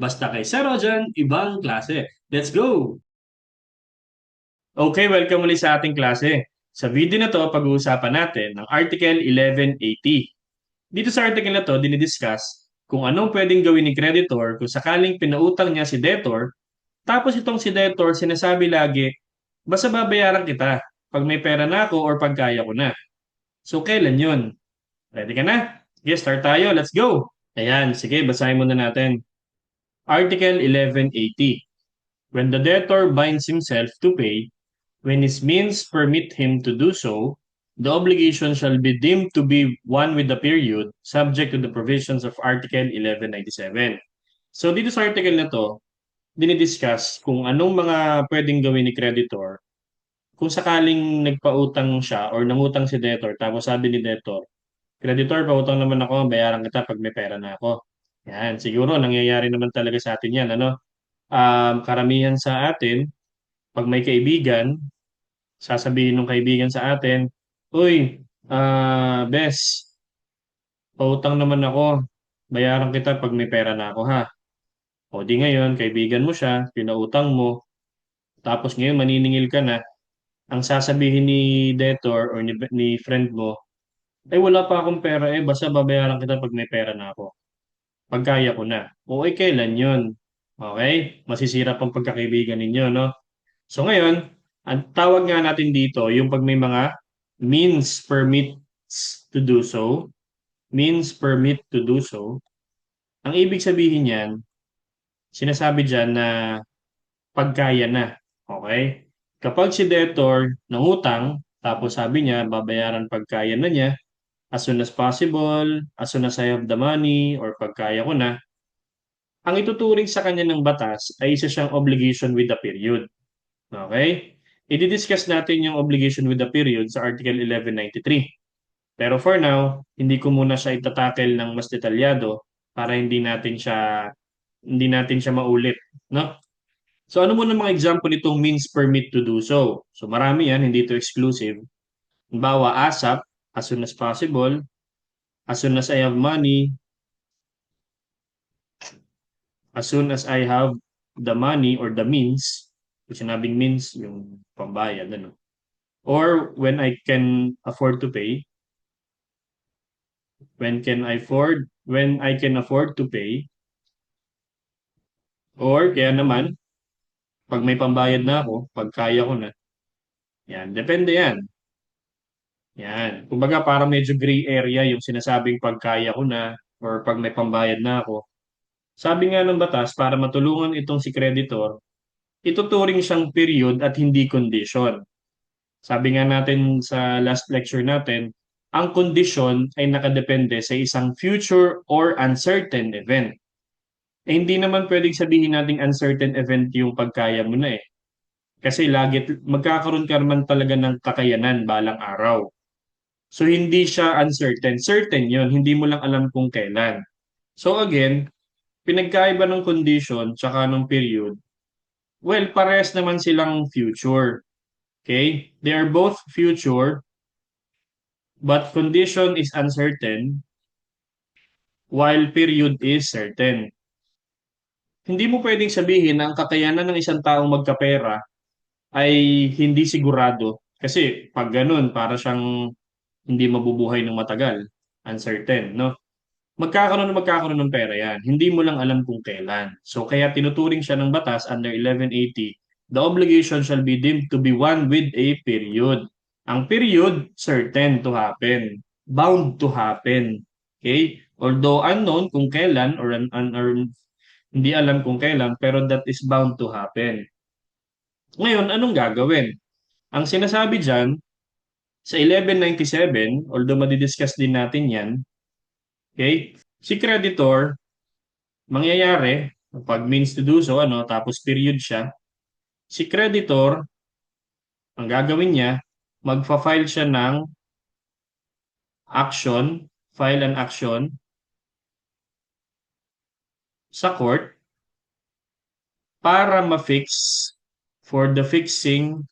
Basta kay Saro dyan, ibang klase. Let's go! Okay, welcome ulit sa ating klase. Sa video na to, pag-uusapan natin ng Article 1180. Dito sa article na to, dinidiscuss kung anong pwedeng gawin ni creditor kung sakaling pinautang niya si debtor, tapos itong si debtor sinasabi lagi, basta babayaran kita pag may pera na ako or pag kaya ko na. So, kailan yun? Ready ka na? Sige, start tayo. Let's go! Ayan, sige, basahin muna natin. Article 1180. When the debtor binds himself to pay, when his means permit him to do so, the obligation shall be deemed to be one with the period, subject to the provisions of Article 1197. So dito sa article na to, dinidiscuss kung anong mga pwedeng gawin ni creditor kung sakaling nagpautang siya or nangutang si debtor tapos sabi ni debtor, creditor, pautang naman ako, bayaran kita pag may pera na ako. Yan, siguro nangyayari naman talaga sa atin yan, ano? Um, karamihan sa atin, pag may kaibigan, sasabihin ng kaibigan sa atin, Uy, ah, bes, pautang naman ako, bayaran kita pag may pera na ako ha. O di ngayon, kaibigan mo siya, pinautang mo, tapos ngayon maniningil ka na, ang sasabihin ni debtor or ni, ni friend mo, ay wala pa akong pera eh, basta babayaran kita pag may pera na ako. Pagkaya ko na. O ay kailan yun? Okay? Masisira pang pagkakaibigan ninyo, no? So ngayon, ang tawag nga natin dito, yung pag may mga means permits to do so, means permit to do so, ang ibig sabihin niyan, sinasabi dyan na pagkaya na. Okay? Kapag si debtor nangutang, tapos sabi niya, babayaran pagkaya na niya, as soon as possible, as soon as I have the money, or pagkaya ko na, ang ituturing sa kanya ng batas ay isa siyang obligation with the period. Okay? I-discuss natin yung obligation with the period sa Article 1193. Pero for now, hindi ko muna siya itatakel ng mas detalyado para hindi natin siya hindi natin siya maulit, no? So ano muna mga example nitong means permit to do so? So marami yan, hindi to exclusive. Halimbawa, ASAP, as soon as possible, as soon as I have money, as soon as I have the money or the means, kung sinabing means, yung pambayad, ano. Or when I can afford to pay, when can I afford, when I can afford to pay, or kaya naman, pag may pambayad na ako, pag kaya ko na. Yan, depende yan. Yan. Kumbaga parang medyo gray area yung sinasabing pagkaya ko na or pag may pambayad na ako. Sabi nga ng batas, para matulungan itong si creditor, ituturing siyang period at hindi condition. Sabi nga natin sa last lecture natin, ang condition ay nakadepende sa isang future or uncertain event. Eh, hindi naman pwedeng sabihin nating uncertain event yung pagkaya mo na eh. Kasi lagi, magkakaroon ka naman talaga ng kakayanan balang araw. So, hindi siya uncertain. Certain yon hindi mo lang alam kung kailan. So, again, pinagkaiba ng condition tsaka ng period, well, pares naman silang future. Okay? They are both future, but condition is uncertain, while period is certain. Hindi mo pwedeng sabihin na ang kakayanan ng isang taong magkapera ay hindi sigurado. Kasi pag ganun, para siyang hindi mabubuhay ng matagal. Uncertain, no? Magkakaroon na magkakaroon ng pera yan. Hindi mo lang alam kung kailan. So kaya tinuturing siya ng batas under 1180, the obligation shall be deemed to be one with a period. Ang period, certain to happen. Bound to happen. Okay? Although unknown kung kailan or, un, un, or hindi alam kung kailan, pero that is bound to happen. Ngayon, anong gagawin? Ang sinasabi dyan, sa 1197, although madidiscuss din natin yan, okay, si creditor, mangyayari, pag means to do so, ano, tapos period siya, si creditor, ang gagawin niya, magfa-file siya ng action, file an action, sa court para ma-fix for the fixing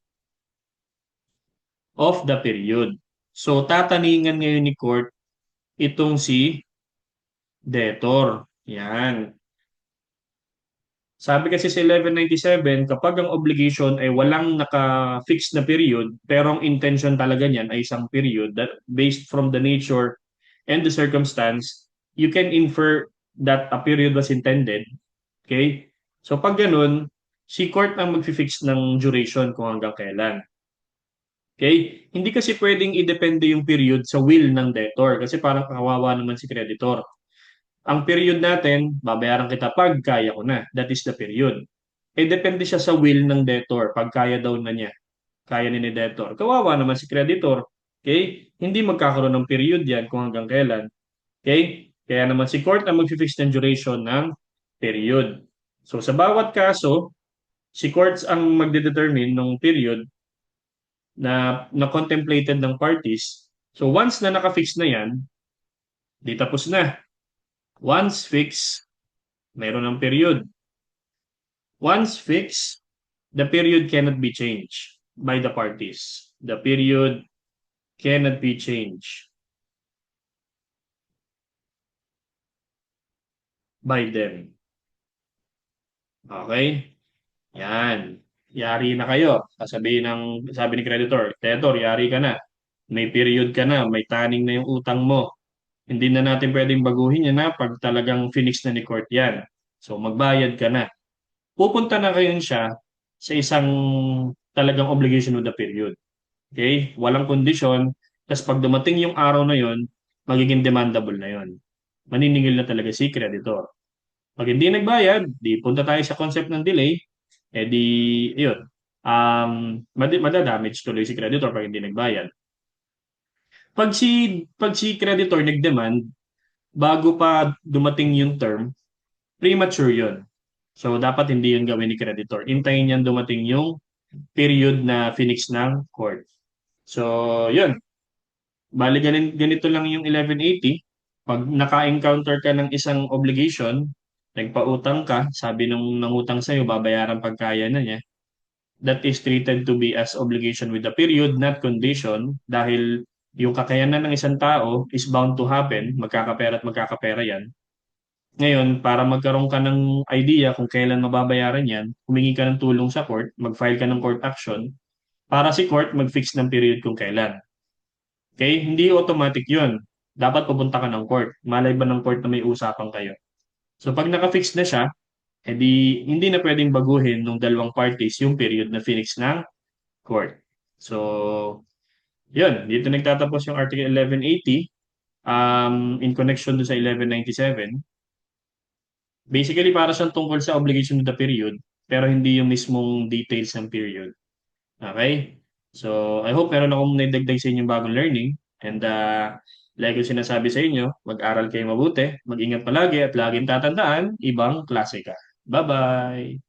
of the period. So, tataningan ngayon ni court itong si debtor. Yan. Sabi kasi sa 1197, kapag ang obligation ay walang naka-fix na period, pero ang intention talaga niyan ay isang period that based from the nature and the circumstance, you can infer that a period was intended. Okay? So pag ganun, si court ang mag-fix ng duration kung hanggang kailan. Okay? Hindi kasi pwedeng i-depende yung period sa will ng debtor kasi parang kawawa naman si creditor. Ang period natin, babayaran kita pag kaya ko na. That is the period. Eh, depende siya sa will ng debtor, pag kaya daw na niya. Kaya ni ni debtor. Kawawa naman si creditor. Okay? Hindi magkakaroon ng period yan kung hanggang kailan. Okay? Kaya naman si court ang mag-fix ng duration ng period. So, sa bawat kaso, si courts ang magdedetermine ng period na, na contemplated ng parties. So, once na naka-fix na yan, di tapos na. Once fixed, mayroon ng period. Once fixed, the period cannot be changed by the parties. The period cannot be changed by them. Okay? Yan. Yari na kayo. Sasabihin ng, sabi ni creditor, creditor, yari ka na. May period ka na, may taning na yung utang mo. Hindi na natin pwedeng baguhin yan na pag talagang finish na ni court yan. So magbayad ka na. Pupunta na kayo siya sa isang talagang obligation with the period. Okay? Walang kondisyon. Tapos pag dumating yung araw na yon, magiging demandable na yon. Maniningil na talaga si creditor. Pag hindi nagbayad, di punta tayo sa concept ng delay, eh di, yun, um, mad- madadamage tuloy si creditor pag hindi nagbayad. Pag si, pag si creditor nag-demand, bago pa dumating yung term, premature yun. So, dapat hindi yun gawin ni creditor. Intayin niyan dumating yung period na finix ng court. So, yun. Bali, ganito lang yung 1180. Pag naka-encounter ka ng isang obligation, nagpautang ka, sabi nung nangutang sa'yo, babayaran pagkaya na niya, that is treated to be as obligation with the period, not condition, dahil yung kakayanan ng isang tao is bound to happen, magkakapera at magkakapera yan. Ngayon, para magkaroon ka ng idea kung kailan mababayaran yan, humingi ka ng tulong sa court, mag-file ka ng court action, para si court mag-fix ng period kung kailan. Okay? Hindi automatic yun. Dapat pupunta ka ng court. Malay ba ng court na may usapan kayo? So pag naka-fix na siya, edi hindi na pwedeng baguhin ng dalawang parties yung period na fix ng court. So, yun. Dito nagtatapos yung Article 1180 um, in connection do sa 1197. Basically, para siyang tungkol sa obligation of the period, pero hindi yung mismong details ng period. Okay? So, I hope meron akong naidagdag sa inyong bagong learning. And uh, like yung sinasabi sa inyo, mag-aral kayo mabuti, mag-ingat palagi at laging tatandaan, ibang klase ka. Bye-bye!